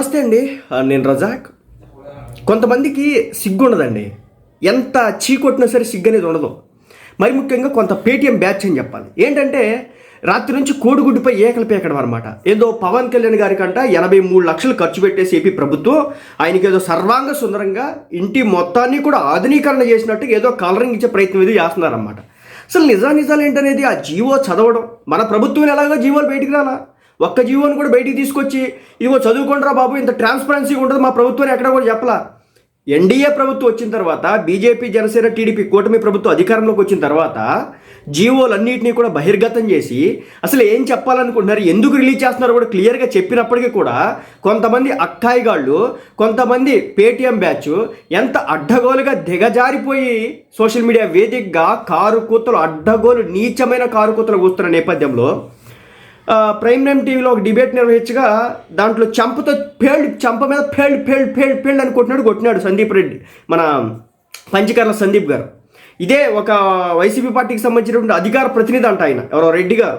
నమస్తే అండి నేను రజాక్. కొంతమందికి సిగ్గు ఉండదండి ఎంత చీకొట్టినా సరే సిగ్గు అనేది ఉండదు. మరి ముఖ్యంగా కొంత పేటీఎం బ్యాచ్ అని చెప్పాలి. ఏంటంటే రాత్రి నుంచి కోడిగుడ్డుపై ఏకలు పేకడం అనమాట ఏదో పవన్ కళ్యాణ్ గారి కంట ఎనభై మూడు లక్షలు ఖర్చు పెట్టేసి ఏపీ ప్రభుత్వం ఆయనకి ఏదో సర్వాంగ సుందరంగా ఇంటి మొత్తాన్ని కూడా ఆధునీకరణ చేసినట్టు ఏదో కలరింగ్ ఇచ్చే ప్రయత్నం ఏదో చేస్తున్నారన్నమాట. అసలు నిజా నిజాలు ఏంటనేది ఆ జీవో చదవడం. మన ప్రభుత్వం ఎలాగో జీవోలు బయటికి రాలా. ఒక్క జీవోని కూడా బయటికి తీసుకొచ్చి ఇదిగో చదువుకుంటారా బాబు ఇంత ట్రాన్స్పరెన్సీగా ఉంటుంది మా ప్రభుత్వాన్ని ఎక్కడ కూడా చెప్పలా. ఎన్డీఏ ప్రభుత్వం వచ్చిన తర్వాత బీజేపీ జనసేన టీడీపీ కూటమి ప్రభుత్వం అధికారంలోకి వచ్చిన తర్వాత జీవోలన్నింటినీ కూడా బహిర్గతం చేసి అసలు ఏం చెప్పాలనుకుంటున్నారు ఎందుకు రిలీజ్ చేస్తున్నారో కూడా క్లియర్గా చెప్పినప్పటికీ కూడా కొంతమంది అక్కాయిగాళ్ళు కొంతమంది పేటీఎం బ్యాచ్ ఎంత అడ్డగోలుగా దిగజారిపోయి సోషల్ మీడియా వేదికగా కారు కూతలు అడ్డగోలు నీచమైన కారు కూతలు కూస్తున్న నేపథ్యంలో ప్రైమ్ టైమ్ టీవీలో ఒక డిబేట్ నిర్వహించగా దాంట్లో చంపతో పేల్డ్ చంప మీద పేల్డ్ పేల్డ్ పేల్డ్ పేల్డ్ అని కొట్టినాడు కొట్టినాడు సందీప్ రెడ్డి మన పంచకర్ల సందీప్ గారు. ఇదే ఒక వైసీపీ పార్టీకి సంబంధించినటువంటి అధికార ప్రతినిధి అంట ఆయన ఎవరో రెడ్డి గారు.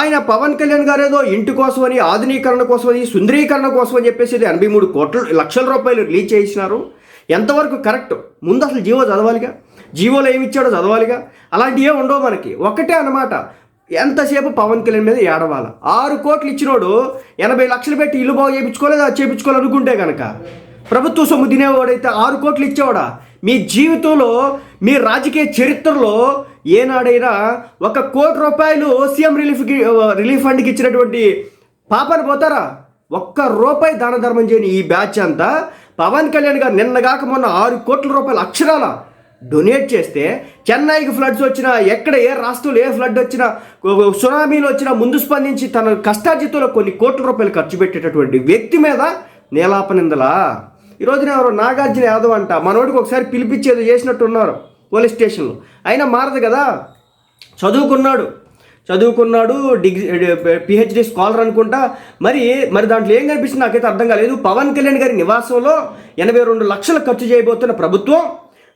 ఆయన పవన్ కళ్యాణ్ గారు ఏదో ఇంటి కోసమని ఆధునీకరణ కోసమని సుందరీకరణ కోసం అని చెప్పేసి ఎనభై మూడు కోట్ల లక్షల రూపాయలు రిలీజ్ చేసినారు. ఎంతవరకు కరెక్ట్? ముందు అసలు జీవో చదవాలిగా? జీవోలో ఏమి ఇచ్చాడో చదవాలిగా? అలాంటివి ఏమి ఉండవు మనకి. ఒకటే అన్నమాట ఎంతసేపు పవన్ కళ్యాణ్ మీద ఏడవాల? ఆరు కోట్లు ఇచ్చినోడు ఎనభై లక్షలు పెట్టి ఇల్లు బాగు చేయించుకోలేదు? అది చేయించుకోవాలనుకుంటే కనుక ప్రభుత్వ సొమ్ము తినేవాడైతే ఆరు కోట్లు ఇచ్చేవాడా? మీ జీవితంలో మీ రాజకీయ చరిత్రలో ఏనాడైనా ఒక కోటి రూపాయలు సీఎం రిలీఫ్కి రిలీఫ్ ఫండ్కి ఇచ్చినటువంటి పాపని పోతారా? ఒక్క రూపాయి దాన ధర్మం చేయని ఈ బ్యాచ్ అంతా పవన్ కళ్యాణ్ గారు నిన్నగాక మొన్న ఆరు కోట్ల రూపాయలు అక్షరాల డొనేట్ చేస్తే చెన్నైకి ఫ్లడ్స్ వచ్చినా ఎక్కడ ఏ రాష్ట్రంలో ఏ ఫ్లడ్ వచ్చినా సునామీలు వచ్చినా ముందు స్పందించి తన కష్టార్జితంలో కొన్ని కోట్ల రూపాయలు ఖర్చు పెట్టేటటువంటి వ్యక్తి మీద నీలాపనిందలా ఈరోజున ఎవరో నాగార్జున యాదవ్ అంట మనోడికి ఒకసారి పిలిపించేది చేసినట్టు ఉన్నారు పోలీస్ స్టేషన్లో. అయినా మారదు కదా? చదువుకున్నాడు. చదువుకున్నాడు డిగ్రీ పిహెచ్డి స్కాలర్ అనుకుంటా. మరి మరి దాంట్లో ఏం కనిపిస్తుంది నాకైతే అర్థం కాలేదు. పవన్ కళ్యాణ్ గారి నివాసంలో ఎనభై రెండు లక్షలు ఖర్చు చేయబోతున్న ప్రభుత్వం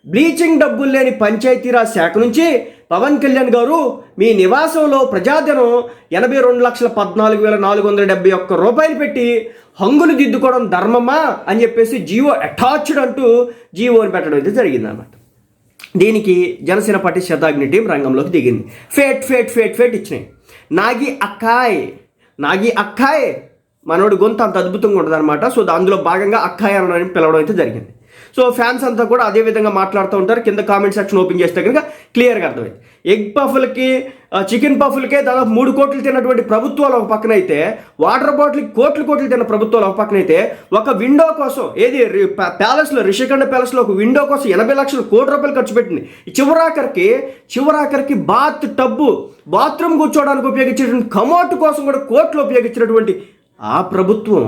బ్లీచింగ్ డబ్బులు లేని పంచాయతీరాజ్ శాఖ నుంచి పవన్ కళ్యాణ్ గారు మీ నివాసంలో ప్రజాధనం ఎనభై రెండు లక్షల పద్నాలుగు వేల నాలుగు వందల డెబ్బై ఒక్క రూపాయలు పెట్టి హంగులు దిద్దుకోవడం ధర్మమా అని చెప్పేసి జియో అటాచ్డ్ అంటూ జియోని పెట్టడం అయితే జరిగిందన్నమాట. దీనికి జనసేన పార్టీ శతాగ్ని టీం రంగంలోకి దిగింది. ఫేట్ ఫేట్ ఫేట్ ఫేట్ ఇచ్చినాయి. నాగి అక్కాయ్ నాగి అక్కాయ్ మనోడు గొంతు అంత అద్భుతంగా ఉంటుంది అనమాట సో అందులో భాగంగా అక్కాయ్ అని పిలవడం అయితే జరిగింది. సో ఫ్యాన్స్ అంతా కూడా అదే విధంగా మాట్లాడుతూ ఉంటారు. కింద కామెంట్ సెక్షన్ ఓపెన్ చేస్తే కనుక క్లియర్గా అర్థమైంది. ఎగ్ పఫ్లకి చికెన్ పఫ్లకే దాదాపు మూడు కోట్లు తిన్నటువంటి ప్రభుత్వాలు ఒక పక్కన అయితే వాటర్ బాటిల్కి కోట్లు కోట్లు తిన్న ప్రభుత్వాలు ఒక పక్కన అయితే ఒక విండో కోసం ఏది రి- ప్యాలెస్లో రిషికండ ప్యాలెస్లో ఒక విండో కోసం ఎనభై లక్షల కోటి రూపాయలు ఖర్చు పెట్టింది. చివరాఖరికి చివరాఖరికి బాత్ టబ్బు బాత్రూమ్ కూర్చోవడానికి ఉపయోగించేటువంటి కమోట్ కోసం కూడా కోట్లు ఉపయోగించినటువంటి ఆ ప్రభుత్వం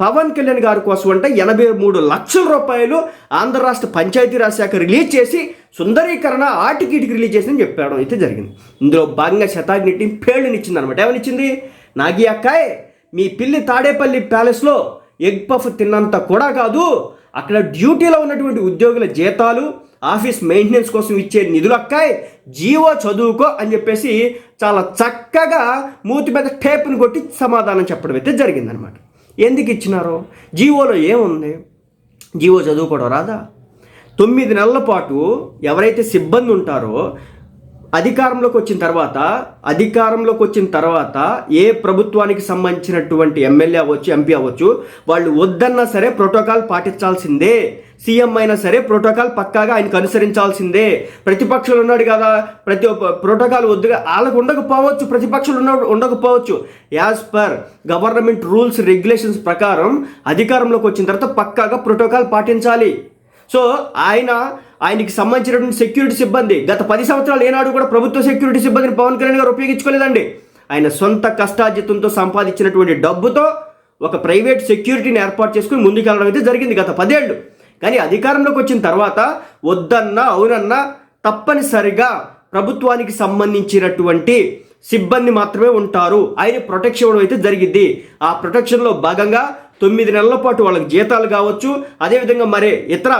పవన్ కళ్యాణ్ గారి కోసం అంటే ఎనభై మూడు లక్షల రూపాయలు ఆంధ్ర రాష్ట్ర పంచాయతీరాజ్ శాఖ రిలీజ్ చేసి సుందరీకరణ ఆటికిటికి రిలీజ్ చేసిందని చెప్పడం. అయితే జరిగింది. ఇందులో భాగంగా శతాబ్ది టీం పేళ్ళనిచ్చింది అనమాట ఏమనిచ్చింది? నాగి అక్కాయ్ మీ పిల్లి తాడేపల్లి ప్యాలెస్లో ఎగ్ పఫ్ తిన్నంత కూడా కాదు అక్కడ డ్యూటీలో ఉన్నటువంటి ఉద్యోగుల జీతాలు ఆఫీస్ మెయింటెనెన్స్ కోసం ఇచ్చే నిధులు అక్కాయ్ జీవో చదువుకో అని చెప్పేసి చాలా చక్కగా మూతి మీద టేప్ని కొట్టి సమాధానం చెప్పడం అయితే జరిగిందనమాట ఎందుకు ఇచ్చినారో? జీవోలో ఏముంది? జీవో చదువుకోవడం రాదా? తొమ్మిది నెలల పాటు ఎవరైతే సిబ్బంది ఉంటారో అధికారంలోకి వచ్చిన తర్వాత అధికారంలోకి వచ్చిన తర్వాత ఏ ప్రభుత్వానికి సంబంధించినటువంటి ఎమ్మెల్యే అవ్వచ్చు ఎంపీ అవ్వచ్చు వాళ్ళు వద్దన్నా సరే ప్రోటోకాల్ పాటించాల్సిందే. సీఎం అయినా సరే ప్రోటోకాల్ పక్కాగా ఆయనకు అనుసరించాల్సిందే. ప్రతిపక్షులు ఉన్నాడు కదా ప్రతి ఒక్క ప్రోటోకాల్ వద్దుగా వాళ్ళకు ఉండకపోవచ్చు ప్రతిపక్షులు ఉన్న ఉండకపోవచ్చు. As per government rules regulations ప్రకారం అధికారంలోకి వచ్చిన తర్వాత పక్కాగా ప్రోటోకాల్ పాటించాలి. సో ఆయన ఆయనకి సంబంధించినటువంటి సెక్యూరిటీ సిబ్బంది గత పది సంవత్సరాలు ఏనాడు కూడా ప్రభుత్వ సెక్యూరిటీ సిబ్బందిని పవన్ కళ్యాణ్ గారు ఉపయోగించుకోలేదండి. ఆయన సొంత కష్టార్జితంతో సంపాదించినటువంటి డబ్బుతో ఒక ప్రైవేట్ సెక్యూరిటీని ఏర్పాటు చేసుకుని ముందుకెళ్ళడం అయితే జరిగింది గత పదేళ్ళు. కానీ అధికారంలోకి వచ్చిన తర్వాత వద్దన్నా అవునన్నా తప్పనిసరిగా ప్రభుత్వానికి సంబంధించినటువంటి సిబ్బంది మాత్రమే ఉంటారు. ఆయన ప్రొటెక్షన్ ఇవ్వడం అయితే జరిగింది. ఆ ప్రొటెక్షన్లో భాగంగా తొమ్మిది నెలల పాటు వాళ్ళకి జీతాలు కావచ్చు. అదేవిధంగా మరే ఇతర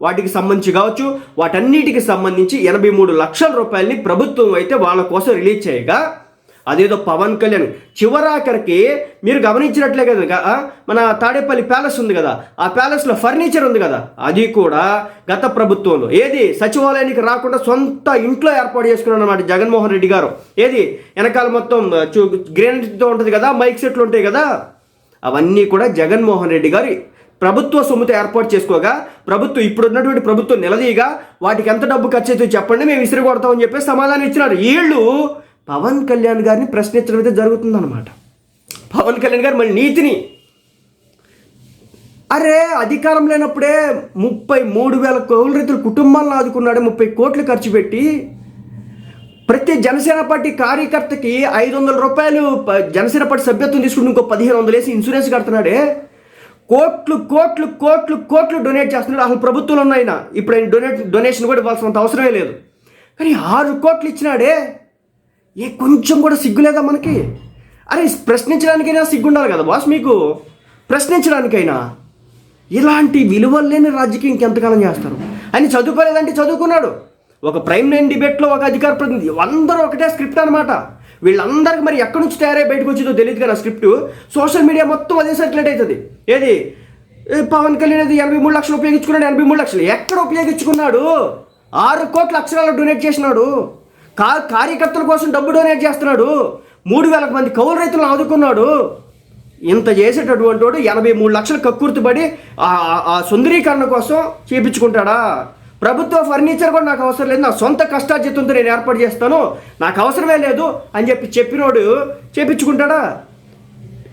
వాటికి సంబంధించి కావచ్చు వాటన్నిటికి సంబంధించి ఎనభై మూడు లక్షల రూపాయలని ప్రభుత్వం అయితే వాళ్ళ కోసం రిలీజ్ చేయగా అదేదో పవన్ కళ్యాణ్. చివరాఖరికి మీరు గమనించినట్లే కదా మన తాడేపల్లి ప్యాలెస్ ఉంది కదా ఆ ప్యాలెస్లో ఫర్నిచర్ ఉంది కదా అది కూడా గత ప్రభుత్వంలో. ఏది? సచివాలయానికి రాకుండా సొంత ఇంట్లో ఏర్పాటు చేసుకున్నాను అనమాట జగన్మోహన్ రెడ్డి గారు. ఏది? వెనకాల మొత్తం గ్రీనరీతో ఉంటుంది కదా మైక్ సెట్లు ఉంటాయి కదా అవన్నీ కూడా జగన్మోహన్ రెడ్డి గారు ప్రభుత్వ సొమ్ముతో ఏర్పాటు చేసుకోగా ప్రభుత్వం ఇప్పుడు ఉన్నటువంటి ప్రభుత్వం నిలదీయగా వాటికి ఎంత డబ్బు ఖర్చు అవుతుందో చెప్పండి మేము విసిరి కొడతామని చెప్పి సమాధానం ఇచ్చినారు. వీళ్ళు పవన్ కళ్యాణ్ గారిని ప్రశ్నించడం అయితే జరుగుతుందన్నమాట. పవన్ కళ్యాణ్ గారు మళ్ళీ నీతిని. అరే అధికారం లేనప్పుడే ముప్పై మూడు వేల కౌలు రైతుల కుటుంబాలను ఆదుకున్నాడు ముప్పై కోట్లు ఖర్చు పెట్టి ప్రతి జనసేన పార్టీ కార్యకర్తకి ఐదు వందల రూపాయలు జనసేన పార్టీ సభ్యత్వం తీసుకుంటూ ఇంకో పదిహేను వందలు వేసి ఇన్సూరెన్స్ కడుతున్నాడే. కోట్లు కోట్లు కోట్లు కోట్లు డొనేట్ చేస్తున్నాడు అసలు ప్రభుత్వంలో ఉన్న ఆయన. ఇప్పుడు ఆయన డొనేట్ డొనేషన్ కూడా ఇవ్వాల్సినంత అవసరమే లేదు. కానీ ఆరు కోట్లు ఇచ్చినాడే. ఏ కొంచెం కూడా సిగ్గు లేదా మనకి? అరే ప్రశ్నించడానికైనా సిగ్గు ఉండాలి కదా బాస్ మీకు? ప్రశ్నించడానికైనా? ఇలాంటి విలువలు లేని రాజకీయం ఇంకెంతకాలం చేస్తారు? అని చదువుకోలేదంటే చదువుకున్నాడు. ఒక ప్రైమ్ లైన్ డిబేట్లో ఒక అధికార ప్రతినిధి అందరూ ఒకటే స్క్రిప్ట్ అనమాట వీళ్ళందరికీ మరి ఎక్కడి నుంచి తయారై బయటకు వచ్చిందో తెలియదు కదా స్క్రిప్ట్. సోషల్ మీడియా మొత్తం అదే సర్క్యులేట్ అవుతుంది. ఏది? పవన్ కళ్యాణ్ అది ఎనభై మూడు లక్షలు ఉపయోగించుకున్నాడు ఎనభై మూడు లక్షలు. ఎక్కడ ఉపయోగించుకున్నాడు? ఆరు కోట్ల అక్షరాలు డొనేట్ చేసినాడు. కా కార్యకర్తల కోసం డబ్బు డొనేట్ చేస్తున్నాడు. మూడు వేల మంది కౌలు రైతులను ఆదుకున్నాడు. ఇంత చేసేటటువంటి వాడు ఎనభై మూడు లక్షలు కక్కుర్తిపడి ఆ- ఆ- ఆ సుందరీకరణ కోసం చేపించుకుంటాడా? ప్రభుత్వ ఫర్నిచర్ కూడా నాకు అవసరం లేదు. నా సొంత కష్టార్జితంతో నేను ఏర్పాటు చేస్తాను. నాకు అవసరమే లేదు అని చెప్పి చెప్పినోడు చేపించుకుంటాడా?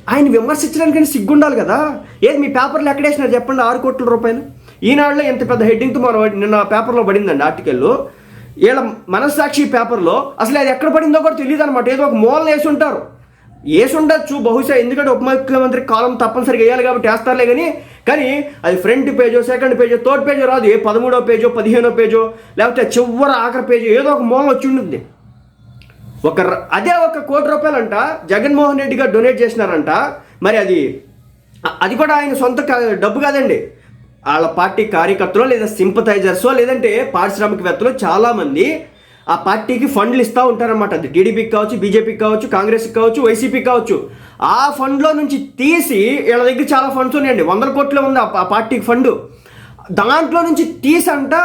ఆయన విమర్శించడానికైనా సిగ్గుండాలి కదా. ఏది మీ పేపర్లు ఎక్కడేసినారు చెప్పండి? ఆరు కోట్ల రూపాయలు. ఈనాడులో ఎంత పెద్ద హెడ్డింగ్తో మనం నిన్న పేపర్లో పడిందండి ఆర్టికల్. వీళ్ళ మనస్సాక్షి పేపర్లో అసలు అది ఎక్కడ పడిందో కూడా తెలియదు అనమాట ఏదో ఒక మూలన వేసి ఉంటారు. వేసుండొచ్చు బహుశా ఎందుకంటే ఉప ముఖ్యమంత్రి కాలం తప్పనిసరిగా వేయాలి కాబట్టి వేస్తారులే కానీ కానీ అది ఫ్రంట్ పేజో సెకండ్ పేజో థర్డ్ పేజో రాదు. ఏ పదమూడో పేజో పదిహేనో పేజో లేకపోతే చివరి ఆఖరి పేజో ఏదో ఒక మూలం వచ్చి ఉంటుంది. ఒక అదే ఒక కోటి రూపాయలంట జగన్మోహన్ రెడ్డి గారు డొనేట్ చేసినారంట. మరి అది అది కూడా ఆయన సొంత డబ్బు కాదండి. వాళ్ళ పార్టీ కార్యకర్తలు లేదా సింపథైజర్సో లేదంటే పారిశ్రామికవేత్తలు చాలామంది ఆ పార్టీకి ఫండ్లు ఇస్తూ ఉంటారన్నమాట. అది టీడీపీకి కావచ్చు బీజేపీకి కావచ్చు కాంగ్రెస్కి కావచ్చు వైసీపీకి కావచ్చు. ఆ ఫండ్లో నుంచి తీసి వీళ్ళ దగ్గర చాలా ఫండ్స్ ఉన్నాయండి. వందల కోట్లు ఉంది ఆ పార్టీకి ఫండ్. దాంట్లో నుంచి తీసంట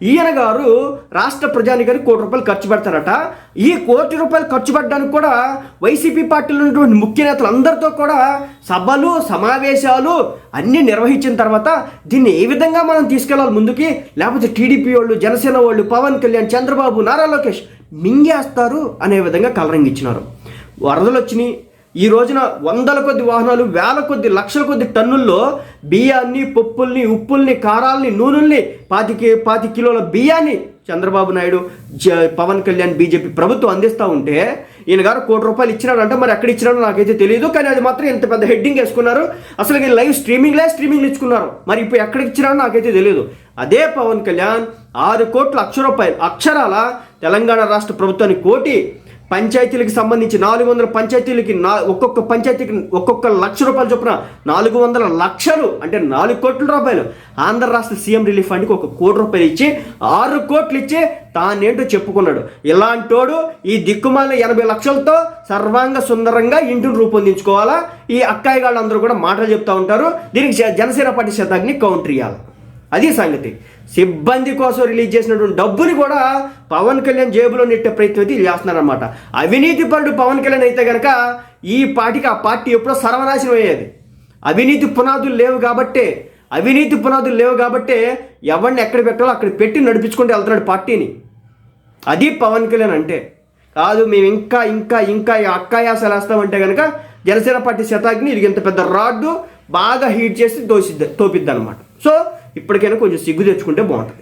ఈయన గారు రాష్ట్ర ప్రజానికానికి కోటి రూపాయలు ఖర్చు పెడతారట. ఈ కోటి రూపాయలు ఖర్చు పెట్టడానికి కూడా వైసీపీ పార్టీలో ఉన్నటువంటి ముఖ్య నేతలు అందరితో కూడా సభలు సమావేశాలు అన్నీ నిర్వహించిన తర్వాత దీన్ని ఏ విధంగా మనం తీసుకెళ్ళాలి ముందుకి? లేకపోతే టీడీపీ వాళ్ళు జనసేన వాళ్ళు పవన్ కళ్యాణ్ చంద్రబాబు నారా లోకేష్ మింగేస్తారు అనే విధంగా కలరింగ్ ఇచ్చినారు వరదలు వచ్చినాయి ఈ రోజున వందల కొద్ది వాహనాలు వేల కొద్ది లక్షల కొద్ది టన్నుల్లో బియ్యాన్ని పప్పుల్ని ఉప్పుల్ని కారాల్ని నూనెల్ని పాతికి పాతి కిలోల బియ్యాన్ని చంద్రబాబు నాయుడు జ పవన్ కళ్యాణ్ బీజేపీ ప్రభుత్వం అందిస్తూ ఉంటే ఈయన గారు కోటి రూపాయలు ఇచ్చినాడంటే మరి ఎక్కడ ఇచ్చినాడో నాకైతే తెలియదు కానీ అది మాత్రం ఇంత పెద్ద హెడ్డింగ్ వేసుకున్నారు. అసలు ఈ లైవ్ స్ట్రీమింగ్లే స్ట్రీమింగ్ ఇచ్చుకున్నారు. మరి ఇప్పుడు ఎక్కడ ఇచ్చినాడో నాకైతే తెలియదు అదే పవన్ కళ్యాణ్ ఆరు కోట్ల అక్ష రూపాయలు అక్షరాల తెలంగాణ రాష్ట్ర ప్రభుత్వానికి కోటి పంచాయతీలకు సంబంధించి నాలుగు వందల పంచాయతీలకి నా ఒక్కొక్క పంచాయతీకి ఒక్కొక్క లక్ష రూపాయలు చొప్పున నాలుగు వందల లక్షలు అంటే నాలుగు కోట్ల రూపాయలు. ఆంధ్ర రాష్ట్ర సీఎం రిలీఫ్ ఫండ్కి ఒక కోటి రూపాయలు ఇచ్చి ఆరు కోట్లు ఇచ్చి తానేంటో చెప్పుకున్నాడు. ఇలాంటోడు ఈ దిక్కుమాల ఎనభై లక్షలతో సర్వాంగ సుందరంగా ఇంటిని రూపొందించుకోవాలా? ఈ అక్కాయి వాళ్ళందరూ కూడా మాటలు చెప్తా ఉంటారు. దీనికి జ- జనసేన పార్టీ శతాగ్ని కౌంటర్ ఇవ్వాలి అది సంగతి. సిబ్బంది కోసం రిలీజ్ చేసినటువంటి డబ్బుని కూడా పవన్ కళ్యాణ్ జేబులో నెట్టే ప్రయత్నం అయితే వీళ్ళు అవినీతి పరుడు పవన్ కళ్యాణ్ అయితే కనుక ఈ పార్టీకి ఆ పార్టీ ఎప్పుడో సర్వనాశనం అయ్యేది. అవినీతి పునాదులు లేవు కాబట్టే అవినీతి పునాదులు లేవు కాబట్టే ఎవరిని ఎక్కడ పెట్టాలో అక్కడ పెట్టి నడిపించుకుంటూ వెళ్తున్నాడు పార్టీని. అది పవన్ కళ్యాణ్ అంటే. కాదు మేము ఇంకా ఇంకా ఇంకా అక్కాయాసాలు వేస్తామంటే కనుక జనసేన పార్టీ శతాగ్ని ఇది ఇంత పెద్ద రాడ్డు బాగా హీట్ చేసి దోసిద్ద తోపిద్ది అనమాట సో ఇప్పటికైనా కొంచెం సిగ్గు తెచ్చుకుంటే బాగుంటుంది.